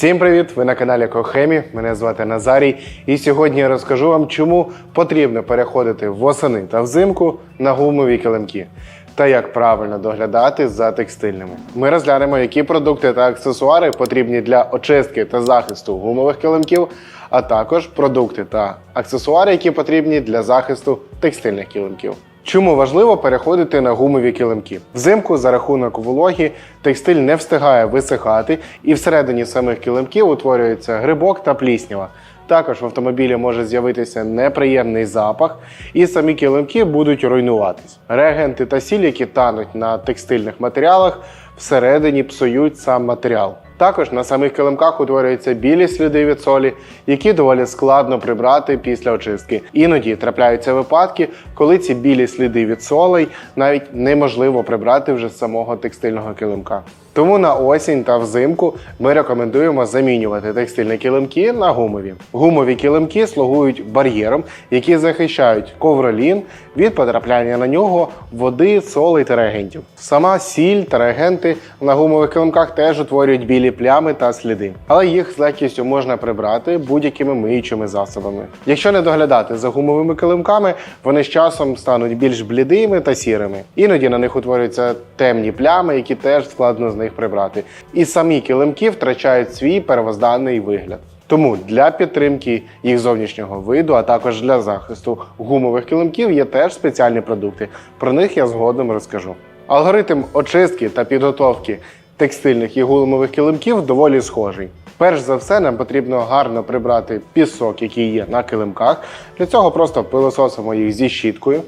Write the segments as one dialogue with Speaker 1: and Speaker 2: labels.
Speaker 1: Всім привіт! Ви на каналі Кохемі. Мене звати Назарій. І сьогодні я розкажу вам, чому потрібно переходити восени та взимку на гумові килимки та як правильно доглядати за текстильними. Ми розглянемо, які продукти та аксесуари потрібні для очистки та захисту гумових килимків, а також продукти та аксесуари, які потрібні для захисту текстильних килимків. Чому важливо переходити на гумові килимки? Взимку за рахунок вологі текстиль не встигає висихати, і всередині самих килимків утворюється грибок та пліснява. Також в автомобілі може з'явитися неприємний запах, і самі килимки будуть руйнуватись. Реагенти та сіль, які тануть на текстильних матеріалах, всередині псують сам матеріал. Також на самих килимках утворюються білі сліди від солі, які доволі складно прибрати після очистки. Іноді трапляються випадки, коли ці білі сліди від солей навіть неможливо прибрати вже з самого текстильного килимка. Тому на осінь та взимку ми рекомендуємо замінювати текстильні килимки на гумові. Гумові килимки слугують бар'єром, які захищають ковролін від потрапляння на нього води, солей та реагентів. Сама сіль та реагенти на гумових килимках теж утворюють білі плями та сліди, але їх з легкістю можна прибрати будь-якими миючими засобами. Якщо не доглядати за гумовими килимками, вони з часом стануть більш блідими та сірими. Іноді на них утворюються темні плями, які теж складно з них прибрати. І самі килимки втрачають свій первозданний вигляд. Тому для підтримки їх зовнішнього виду, а також для захисту гумових килимків є теж спеціальні продукти. Про них я згодом розкажу. Алгоритм очистки та підготовки текстильних і гумових килимків доволі схожий. Перш за все, нам потрібно гарно прибрати пісок, який є на килимках. Для цього просто пилососимо їх зі щіткою.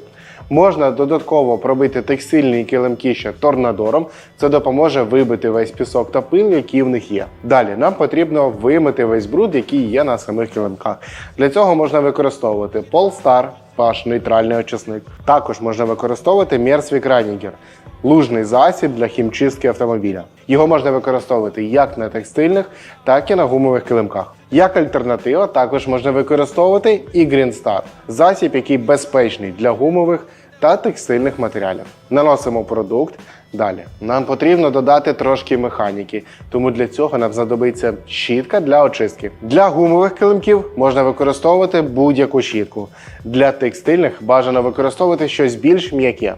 Speaker 1: Можна додатково пробити текстильні килимки ще торнадором. Це допоможе вибити весь пісок та пил, які в них є. Далі нам потрібно вимити весь бруд, який є на самих килимках. Для цього можна використовувати Polestar, ваш нейтральний очисник. Також можна використовувати Mersvik Reiniger – лужний засіб для хімчистки автомобіля. Його можна використовувати як на текстильних, так і на гумових килимках. Як альтернатива, також можна використовувати і Green Star – засіб, який безпечний для гумових та текстильних матеріалів. Наносимо продукт. Далі нам потрібно додати трошки механіки, тому для цього нам знадобиться щітка для очистки. Для гумових килимків можна використовувати будь-яку щітку. Для текстильних бажано використовувати щось більш м'яке.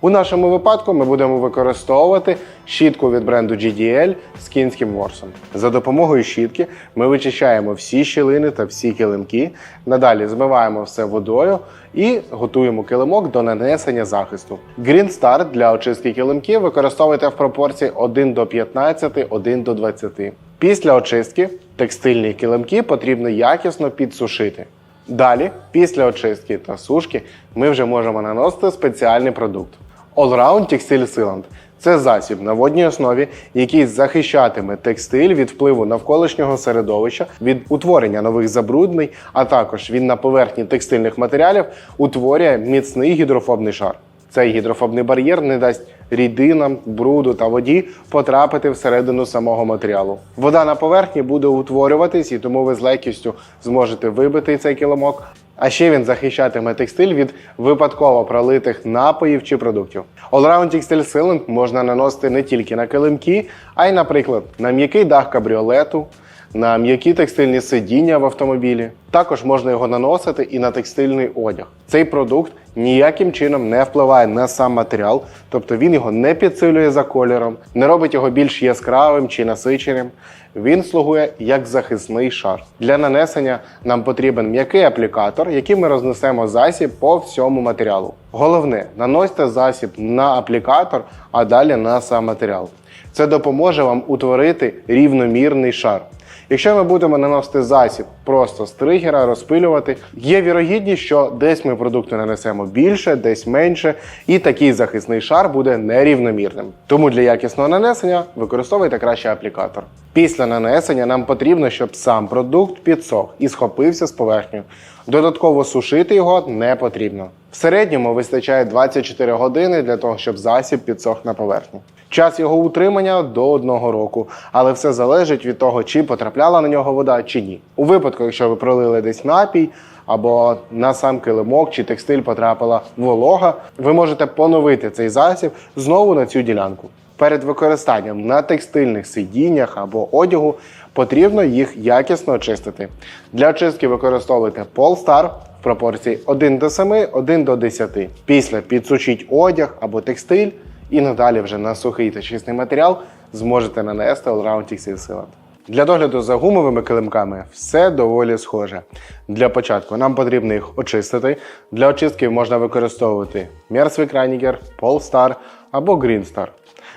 Speaker 1: У нашому випадку ми будемо використовувати щітку від бренду GDL з кінським ворсом. За допомогою щітки ми вичищаємо всі щілини та всі килимки. Надалі змиваємо все водою і готуємо килимок до нанесення захисту. Green Star для очистки килимків використовуйте в пропорції 1 до 15, 1 до 20. Після очистки текстильні килимки потрібно якісно підсушити. Далі, після очистки та сушки, ми вже можемо наносити спеціальний продукт. Allround Textile Sealant – це засіб на водній основі, який захищатиме текстиль від впливу навколишнього середовища, від утворення нових забруднень, а також він на поверхні текстильних матеріалів утворює міцний гідрофобний шар. Цей гідрофобний бар'єр не дасть рідинам, бруду та воді потрапити всередину самого матеріалу. Вода на поверхні буде утворюватись, і тому ви з легкістю зможете вибити цей килимок. А ще він захищатиме текстиль від випадково пролитих напоїв чи продуктів. Allround Textile Sealant можна наносити не тільки на килимки, а й, наприклад, на м'який дах кабріолету, на м'які текстильні сидіння в автомобілі. Також можна його наносити і на текстильний одяг. Цей продукт ніяким чином не впливає на сам матеріал, тобто він його не підсилює за кольором, не робить його більш яскравим чи насиченим. Він слугує як захисний шар. Для нанесення нам потрібен м'який аплікатор, яким ми рознесемо засіб по всьому матеріалу. Головне, наносьте засіб на аплікатор, а далі на сам матеріал. Це допоможе вам утворити рівномірний шар. Якщо ми будемо наносити засіб просто з тригера, розпилювати, є вірогідність, що десь ми продукту нанесемо більше, десь менше, і такий захисний шар буде нерівномірним. Тому для якісного нанесення використовуйте краще аплікатор. Після нанесення нам потрібно, щоб сам продукт підсох і схопився з поверхнею. Додатково сушити його не потрібно. В середньому вистачає 24 години для того, щоб засіб підсох на поверхню. Час його утримання до одного року, але все залежить від того, чи потрапляла на нього вода, чи ні. У випадку, якщо ви пролили десь напій або на сам килимок чи текстиль потрапила волога, ви можете поновити цей засіб знову на цю ділянку. Перед використанням на текстильних сидіннях або одягу потрібно їх якісно очистити. Для очистки використовуйте Polestar в пропорції 1 до 7, 1 до 10. Після підсушіть одяг або текстиль і надалі вже на сухий та чистий матеріал зможете нанести Allround Textile Sealant. Для догляду за гумовими килимками все доволі схоже. Для початку нам потрібно їх очистити. Для очистки можна використовувати Reiniger, Polestar або Greenstar.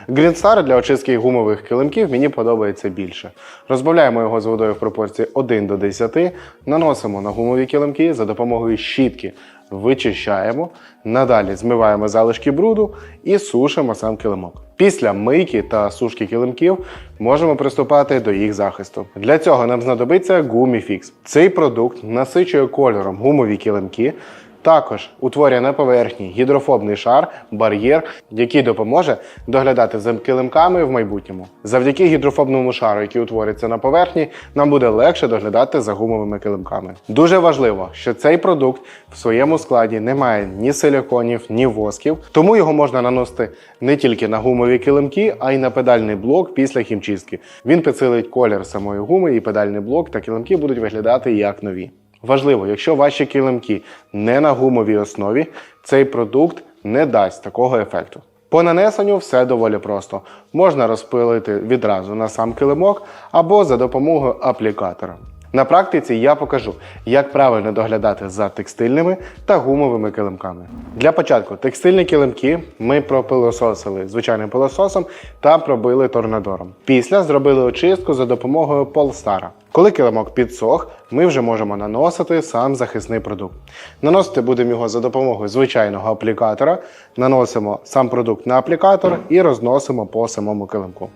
Speaker 1: Greenstar для очистки гумових килимків мені подобається більше. Розбавляємо його з водою в пропорції 1 до 10, наносимо на гумові килимки за допомогою щітки, вичищаємо, надалі змиваємо залишки бруду і сушимо сам килимок. Після мийки та сушки килимків можемо приступати до їх захисту. Для цього нам знадобиться Gumifix. Цей продукт насичує кольором гумові килимки. Також утворює на поверхні гідрофобний шар, бар'єр, який допоможе доглядати за килимками в майбутньому. Завдяки гідрофобному шару, який утвориться на поверхні, нам буде легше доглядати за гумовими килимками. Дуже важливо, що цей продукт в своєму складі не має ні силіконів, ні восків, тому його можна наносити не тільки на гумові килимки, а й на педальний блок після хімчистки. Він підсилить колір самої гуми, і педальний блок та килимки будуть виглядати як нові. Важливо, якщо ваші килимки не на гумовій основі, цей продукт не дасть такого ефекту. По нанесенню все доволі просто. Можна розпилити відразу на сам килимок або за допомогою аплікатора. На практиці я покажу, як правильно доглядати за текстильними та гумовими килимками. Для початку текстильні килимки ми пропилососили звичайним пилососом та пробили торнадором. Після зробили очистку за допомогою Polestar. Коли килимок підсох, ми вже можемо наносити сам захисний продукт. Наносити будемо його за допомогою звичайного аплікатора. Наносимо сам продукт на аплікатор і розносимо по самому килимку.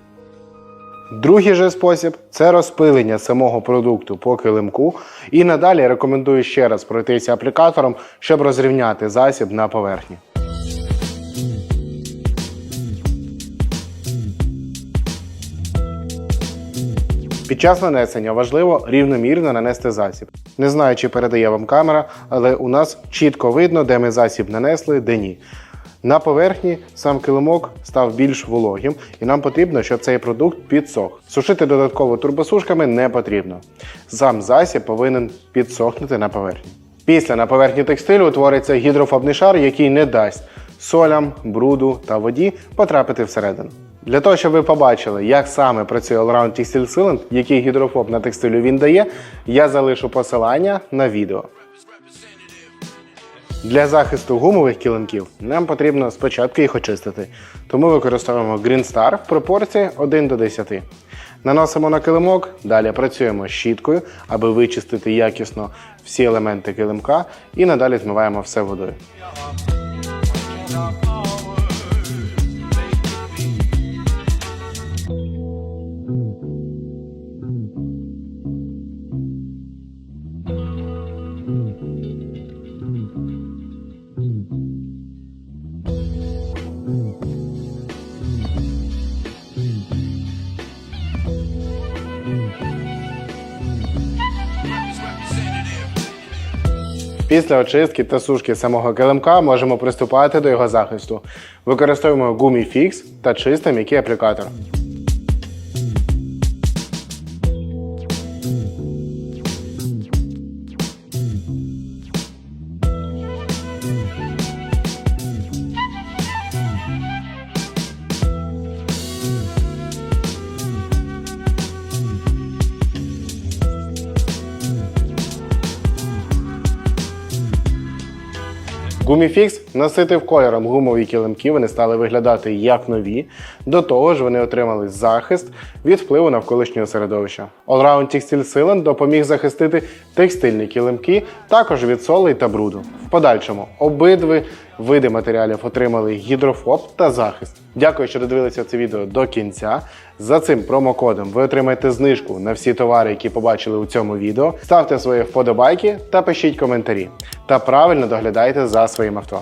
Speaker 1: Другий же спосіб це розпилення самого продукту по килимку. І надалі рекомендую ще раз пройтися аплікатором, щоб розрівняти засіб на поверхні. Під час нанесення важливо рівномірно нанести засіб. Не знаю, чи передає вам камера, але у нас чітко видно, де ми засіб нанесли, де ні. На поверхні сам килимок став більш вологим, і нам потрібно, щоб цей продукт підсох. Сушити додатково турбосушками не потрібно. Сам засіб повинен підсохнути на поверхні. Після на поверхні текстилю утвориться гідрофобний шар, який не дасть солям, бруду та воді потрапити всередину. Для того, щоб ви побачили, як саме працює Allround Textile Sealant, який гідрофоб на текстилю він дає, я залишу посилання на відео. Для захисту гумових килимків нам потрібно спочатку їх очистити, тому використовуємо Green Star в пропорції 1 до 10. Наносимо на килимок, далі працюємо щіткою, аби вичистити якісно всі елементи килимка, і надалі змиваємо все водою. Після очистки та сушки самого килимка можемо приступати до його захисту. Використовуємо гумі фікс та чистий м'який аплікатор. Гуміфікс наситив кольором гумові килимки, вони стали виглядати як нові. До того ж, вони отримали захист від впливу навколишнього середовища. Allround Textile Sealant допоміг захистити текстильні килимки, також від солей та бруду. В подальшому обидві види матеріалів отримали гідрофоб та захист. Дякую, що додивилися це відео до кінця. За цим промокодом ви отримаєте знижку на всі товари, які побачили у цьому відео. Ставте свої вподобайки та пишіть коментарі. Та правильно доглядайте за своїм авто.